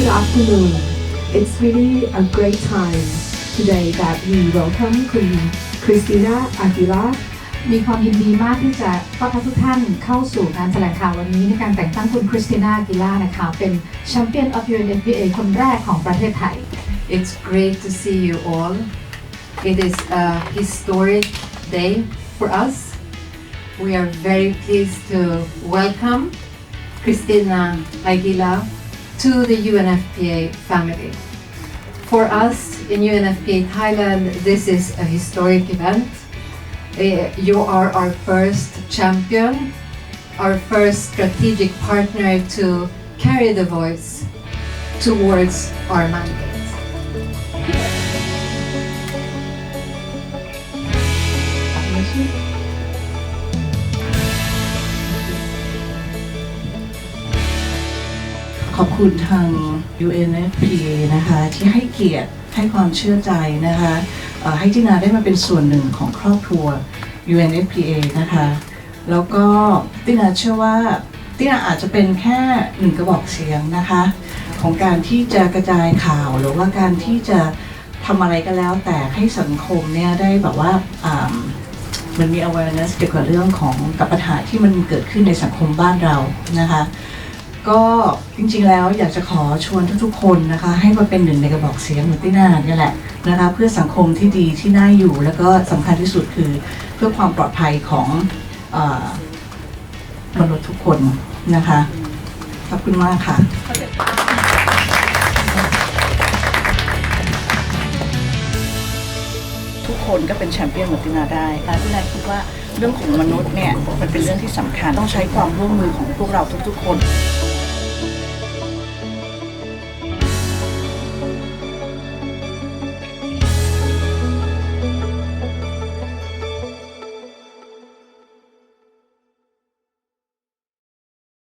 afternoon. It's really a great time today that we welcome คุณ Christina Aguilar มีความยินดีมากที่จะต้อนรับทุกท่านเข้าสู่งานแถลงข่าววันนี้ในการแต่งตั้งคุณคริสติน่ากิล่านะคะ เป็นแชมเปี้ยน of UNFPA คนแรกของประเทศไทย It's great to see you all. It is a historic day for us. We are very pleased to welcome Christina Aguila to the UNFPA family. For us in UNFPA Thailand, this is a historic event. Eh, You are our first champion, our first strategic partner to carry the voice towards our mandate. อบคุณทาง UNFPA นะคะที่ให้เกียรติให้ความเชื่อใจนะคะให้ตินาได้มาเป็นส่วนหนึ่งของครอบครัว UNFPA นะคะแล้วก็ตินาเชื่อว่าตินาอาจจะเป็นแค่หนึ่งกระบอกเสียงนะคะ ของการที่จะกระจายข่าวหรือว่าการที่จะทำอะไรก็แล้ว แต่ให้สังคมเนี่ยได้แบบว่ามันมี awareness เกี่ยวกับเรื่องของกับปัญหาที่มันเกิดขึ้นในสังคมบ้านเรานะคะ ก็จริงๆแล้วอยากจะขอชวนทุกๆคนนะคะ ให้มาเป็นหนึ่งในกระบอกเสียงเหมือนที่นาเนี่ยแหละนะคะ เพื่อสังคมที่ดีที่น่าอยู่ แล้วก็สำคัญที่สุดคือเพื่อความปลอดภัยของอมนุษย์ทุกคนนะคะขอบคุณมากค่ะทุกคนก็เป็นแชมเปี้ยนเหมือนตินาได้และตินาคิดว่าเรื่องของมนุษย์เนี่ยมันเป็นเรื่องที่สำคัญต้องใช้ความร่วมมือของพวกเราทุกๆคน